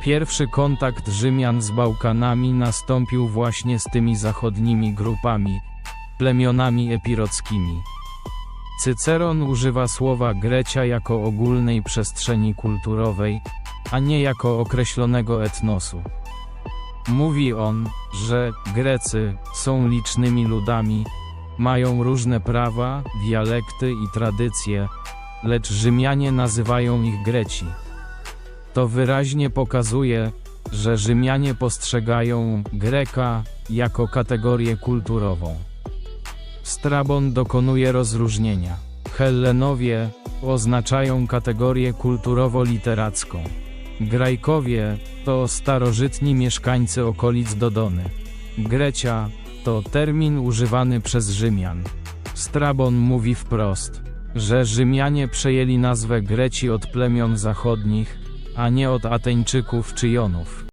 Pierwszy kontakt Rzymian z Bałkanami nastąpił właśnie z tymi zachodnimi grupami, plemionami epirockimi. Cyceron używa słowa Grecia jako ogólnej przestrzeni kulturowej, a nie jako określonego etnosu. Mówi on, że Grecy są licznymi ludami, mają różne prawa, dialekty i tradycje, lecz Rzymianie nazywają ich Greci. To wyraźnie pokazuje, że Rzymianie postrzegają Greka jako kategorię kulturową. Strabon dokonuje rozróżnienia. Hellenowie oznaczają kategorię kulturowo-literacką. Grajkowie to starożytni mieszkańcy okolic Dodony. Grecia to termin używany przez Rzymian. Strabon mówi wprost, że Rzymianie przejęli nazwę Greci od plemion zachodnich, a nie od Ateńczyków czy Jonów.